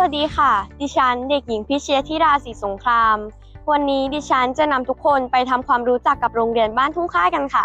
วัสดีค่ะ ดิฉันเด็กหญิงพิเชยธิดาศรีสงคราม วันนี้ดิฉันจะนำทุกคนไปทำความรู้จักกับโรงเรียนบ้านทุ่งค่ายกันค่ะ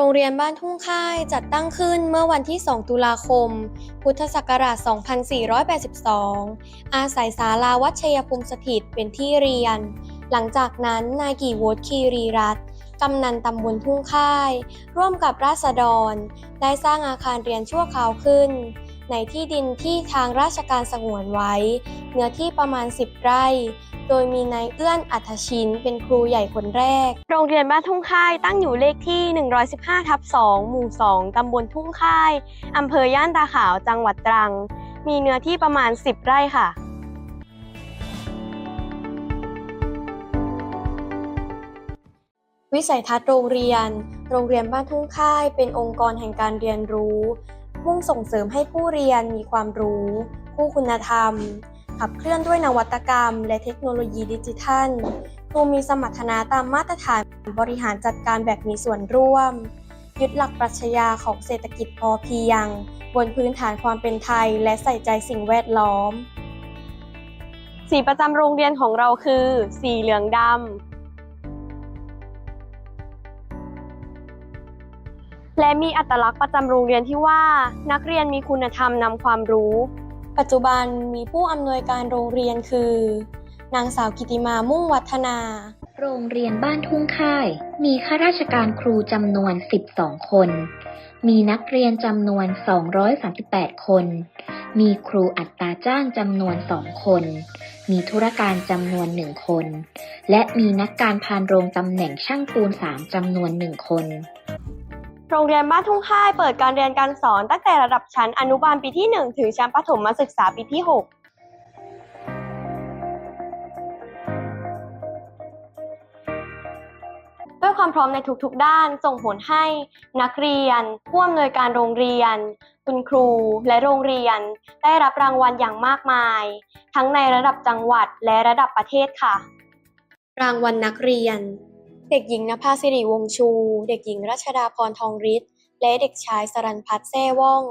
โรงเรียนบ้านทุ่งค่ายจัดตั้งขึ้นเมื่อวันที่ 2 ตุลาคม พุทธศักราช 2482 อาศัยศาลาวัดชัยภูมิสถิตเป็นที่เรียน หลังจากนั้นนายกีโวตคีรีรัตกำนันตำบลทุ่งค่าย ร่วมกับราษฎร ได้สร้างอาคารเรียนชั่วคราวขึ้น ในที่ดินที่ทางราชการสงวนไว้ เนื้อที่ประมาณ 10 ไร่ โดยมีนายเอื้อนอัธชิน เป็นครูใหญ่คนแรก โรงเรียนบ้านทุ่งค่ายตั้งอยู่เลขที่ 115 ทับ 2 หมู่ 2 ตำบลทุ่งค่าย อำเภอย่านตาขาวจังหวัดตรัง มีเนื้อที่ประมาณ 10 ไร่ค่ะวิสัยทัศน์โรงเรียน โรงเรียนบ้านทุ่งค่าย เป็นองค์กรแห่งการเรียนรู้ มุ่งส่งเสริมให้ผู้เรียนมีความรู้ ผู้คุณธรรม ขับเคลื่อนด้วยนวัตกรรม และเทคโนโลยีดิจิทัลผู้มีสมรรถนะตามมาตรฐานบริหารจัดการแบบมีส่วนร่วม ยึดหลักปรัชญาของเศรษฐกิจพอเพียง บนพื้นฐานความเป็นไทย และใส่ใจสิ่งแวดล้อม สีประจำโรงเรียนของเราคือ สีเหลืองดำและมีอัตลักษณ์ประจำโรงเรียนที่ว่า นักเรียนมีคุณธรรมนำความรู้ ปัจจุบันมีผู้อำนวยการโรงเรียนคือ นางสาวกิติมามุ่งวัฒนา โรงเรียนบ้านทุ่งค่าย มีข้าราชการครูจำนวน 12 คน มีนักเรียนจำนวน 238 คน มีครูอัตราจ้างจำนวน 2 คน มีธุรการจำนวน 1 คน และมีนักการพานโรงตำแหน่งช่างปูน 3จำนวน 1 คน โรงเรียนบ้านทุ่งค่ายเปิดการเรียนการสอนตั้งแต่ระดับชั้นอนุบาลปีที่ 1 ถึงชั้นประถมศึกษาปีที่ 6ด้วยความพร้อมในทุกๆด้านส่งผลให้นักเรียน ผู้อำนวยการโรงเรียน คุณครู และโรงเรียน ได้รับรางวัลอย่างมากมาย ทั้งในระดับจังหวัดและระดับประเทศค่ะ รางวัลนักเรียน เด็กหญิงนภาสิริวงชู เด็กหญิงรัชดาพรทองฤทธิ์ และเด็กชายสรันพัฒน์แซ่ว่อง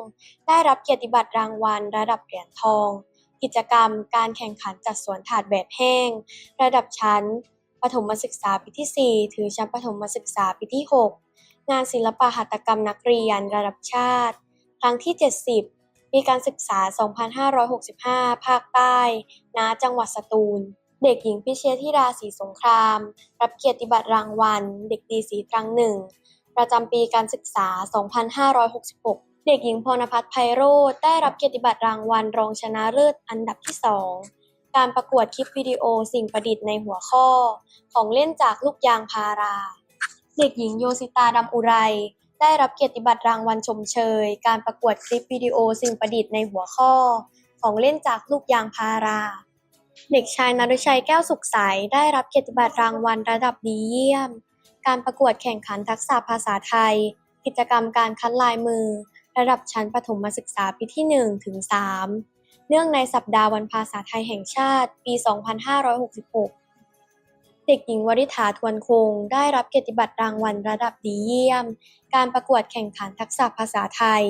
ได้รับเกียรติบัตรรางวัลระดับเหรียญทอง กิจกรรมการแข่งขันจัดสวนถาดแบบแห้ง ระดับชั้นประถมศึกษาปีที่ 4 ถึงชั้นประถมศึกษาปีที่ 6 งานศิลปหัตถกรรมนักเรียนระดับชาติ ครั้งที่ 70ปีการศึกษา 2565 ภาคใต้ณจังหวัดสตูล เด็กหญิงพิเชยธิดาศรีสงคราม รับเกียรติบัตรรางวัล เด็กดีสีตรังหนึ่ง ประจำปีการศึกษา 2566เด็กหญิงพรณพัฒน์ไพโรธได้รับเกียรติบัตรรางวัลรองชนะเลิศอันดับที่ 2 การประกวดคลิปวิดีโอสิ่งประดิษฐ์ในหัวข้อ ของเล่นจากลูกยางพารา เด็กหญิงโยสิตาดำอุไร ได้รับเกียรติบัตรรางวัลชมเชย การประกวดคลิปวิดีโอสิ่งประดิษฐ์ในหัวข้อ ของเล่นจากลูกยางพารา เด็กชายนฤชัยแก้วสุขใส ได้รับเกียรติบัตรรางวัลระดับดีเยี่ยม การประกวดแข่งขันทักษะภาษาไทย กิจกรรมการคัดลายมือ ระดับชั้นประถมศึกษาปีที่1ถึง3เนื่องในสัปดาห์วันภาษาไทยแห่งชาติ ปี 2566 เด็กหญิงวริษฐาทวนคง ได้รับเกียรติบัตรรางวัลระดับดีเยี่ยม การประกวดแข่งขันทักษะภาษาไทย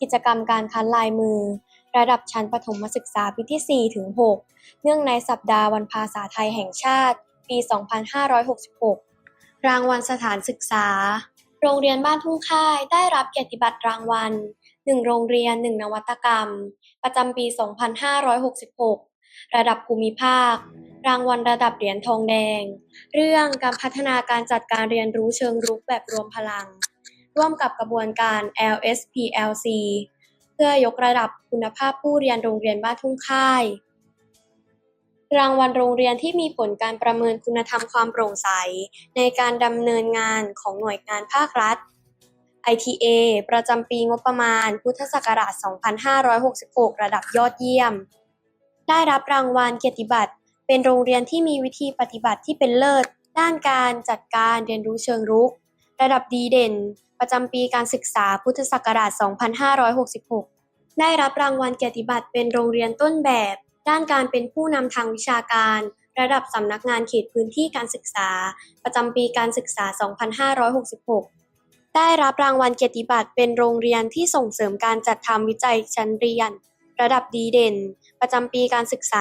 กิจกรรมการคัดลายมือ ระดับชั้นประถมศึกษาปีที่ 4 ถึง 6 เนื่องในสัปดาห์วันภาษาไทยแห่งชาติ ปี 2566 รางวัลสถานศึกษา โรงเรียนบ้านทุ่งค่ายได้รับเกียรติบัตรรางวัล 1 โรงเรียน 1 นวัตกรรม ประจำปี 2566 ระดับภูมิภาค รางวัลระดับเหรียญทองแดง เรื่องการพัฒนาการจัดการเรียนรู้เชิงรุกแบบรวมพลัง ร่วมกับกระบวนการ LSPLC พื่อยกระดับคุณภาพผู้เรียนโรงเรียนบ้านทุ่งค่าย รางวัลโรงเรียนที่มีผลการประเมินคุณธรรมความโปร่งใส ในการดำเนินงานของหน่วยงานภาครัฐ ITA ประจำปีงบประมาณ พุทธศักราช 2566 ระดับยอดเยี่ยม ได้รับรางวัลเกียรติบัตร เป็นโรงเรียนที่มีวิธีปฏิบัติที่เป็นเลิศ ด้านการจัดการเรียนรู้เชิงรุก ระดับดีเด่น ประจำปีการศึกษาพุทธศักราช 2566 ได้รับรางวัลเกียรติบัตรเป็นโรงเรียนต้นแบบ ด้านการเป็นผู้นำทางวิชาการ ระดับสำนักงานเขตพื้นที่การศึกษา ประจำปีการศึกษา 2566 ได้รับรางวัลเกียรติบัตรเป็นโรงเรียนที่ส่งเสริมการจัดทำวิจัยชั้นเรียน ระดับดีเด่น ประจำปีการศึกษา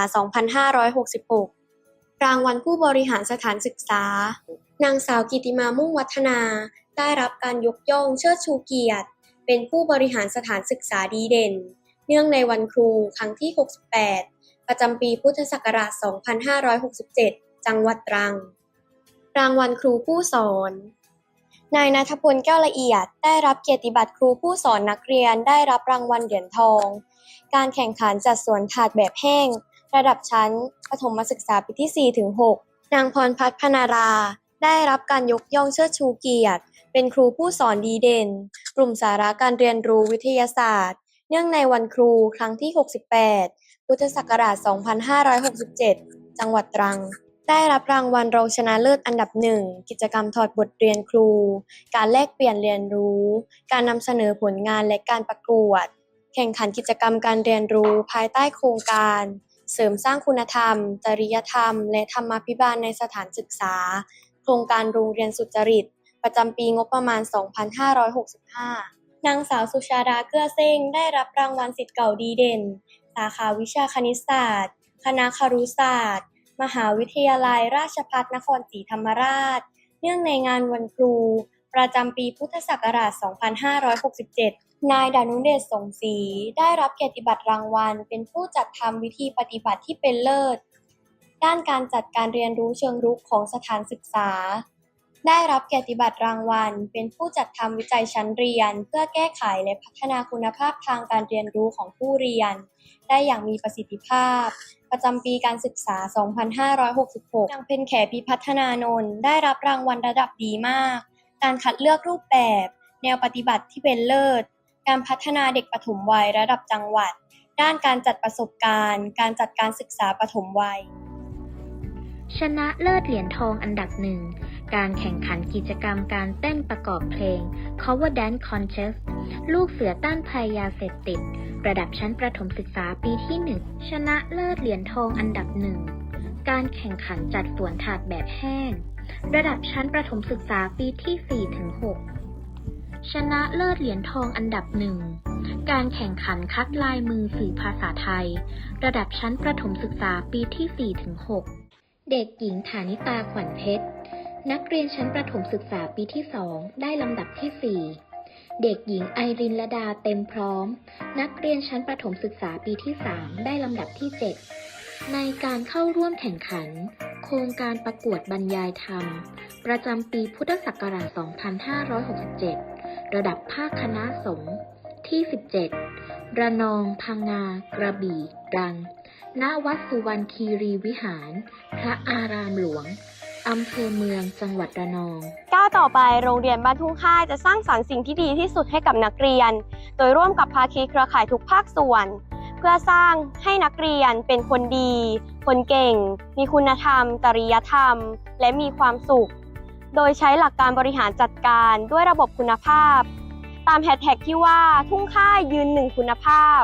2566 รางวัลผู้บริหารสถานศึกษา นางสาวกิติมามุ่งวัฒนา ได้รับการยกย่องเชิดชูเกียรติ เป็นผู้บริหารสถานศึกษาดีเด่น เนื่องในวันครูครั้งที่ 68 ประจำปีพุทธศักราช 2567 จังหวัดตรัง รางวัลครูผู้สอน นายนัทพลแก้วละเอียด ได้รับเกียรติบัตรครูผู้สอนนักเรียนได้รับรางวัลเหรียญทอง การแข่งขันจัดสวนถาดแบบแห้ง ระดับชั้น ประถมศึกษาปีที่4ถึง6นางพรพัฒพนารา ได้รับการยกย่องเชิดชูเกียรติ เป็นครูผู้สอนดีเด่น กลุ่มสาระการเรียนรู้วิทยาศาสตร์ เนื่องในวันครูครั้งที่ 68 พุทธศักราช 2567 จังหวัดตรัง ได้รับรางวัลรองชนะเลิศอันดับหนึ่ง กิจกรรมถอดบทเรียนครู การแลกเปลี่ยนเรียนรู้ การนำเสนอผลงานและการประกวด แข่งขันกิจกรรมการเรียนรู้ภายใต้โครงการเสริมสร้างคุณธรรม จริยธรรม และธรรมาภิบาลในสถานศึกษา รงการโรงเรียนสุจริต ประจำปีงบประมาณ 2565 นางสาวสุชาดาเกื้อเซ้งได้รับรางวัลสิทธิ์เก่าดีเด่น สาขาวิชาคณิตศาสตร์ คณะครุศาสตร์ มหาวิทยาลัยราชภัฏนครศรีธรรมราช เนื่องในงานวันครู ประจำปีพุทธศักราช 2567นายดานุเดชสงศรีได้รับเกียรติบัตรรางวัล เป็นผู้จัดทำวิธีปฏิบัติที่เป็นเลิศ ด้านการจัดการเรียนรู้เชิงรุกของสถานศึกษา ได้รับเกียรติบัตรรางวัล เป็นผู้จัดทำวิจัยชั้นเรียน เพื่อแก้ไขและพัฒนาคุณภาพทางการเรียนรู้ของผู้เรียน ได้อย่างมีประสิทธิภาพ ประจำปีการศึกษา 2566นางเพ็ญแขพิพัฒนานนท์ได้รับรางวัลระดับดีมาก การคัดเลือกรูปแบบ แนวปฏิบัติที่เป็นเลิศ การพัฒนาเด็กปฐมวัยระดับจังหวัด ด้านการจัดประสบการณ์ การจัดการศึกษาปฐมวัย ชนะเลิศเหรียญทองอันดับหนึ่ง การแข่งขันกิจกรรมการเต้นประกอบเพลง Cover Dance Contest ลูกเสือต้านภัยยาเสพติด ระดับชั้นประถมศึกษาปีที่1ชนะเลิศเหรียญทองอันดับหนึ่ง การแข่งขันจัดสวนถาดแบบแห้ง ระดับชั้นประถมศึกษาปีที่4ถึง6ชนะเลิศเหรียญทองอันดับหนึ่งการแข่งขันคัดลายมือสื่อภาษาไทย ระดับชั้นประถมศึกษาปีที่4ถึง6 เด็กหญิงฐานิตาขวัญเพชร นักเรียนชั้นประถมศึกษาปีที่2ได้ลำดับที่ 4 เด็กหญิงไอรินละดาเต็มพร้อม นักเรียนชั้นประถมศึกษาปีที่3ได้ลำดับที่ 7 ในการเข้าร่วมแข่งขัน โครงการประกวดบรรยายธรรม ประจำปีพุทธศักราช 2567 ระดับภาคคณะสงฆ์ที่ 17 ระนอง พังงา กระบี่ตรัง ณวัดสุวรรณคีรีวิหาร พระอารามหลวง อำเภอเมืองจังหวัดระนอง ก้าวต่อไปโรงเรียนบ้านทุ่งค่ายจะสร้างสรรค์สิ่งที่ดีที่สุดให้กับนักเรียน โดยร่วมกับภาคีเครือข่ายทุกภาคส่วน เพื่อสร้างให้นักเรียนเป็นคนดี คนเก่ง มีคุณธรรม จริยธรรม และมีความสุข โดยใช้หลักการบริหารจัดการด้วยระบบคุณภาพ ตามแฮชแท็กที่ว่าทุ่งค่ายยืนหนึ่งคุณภาพ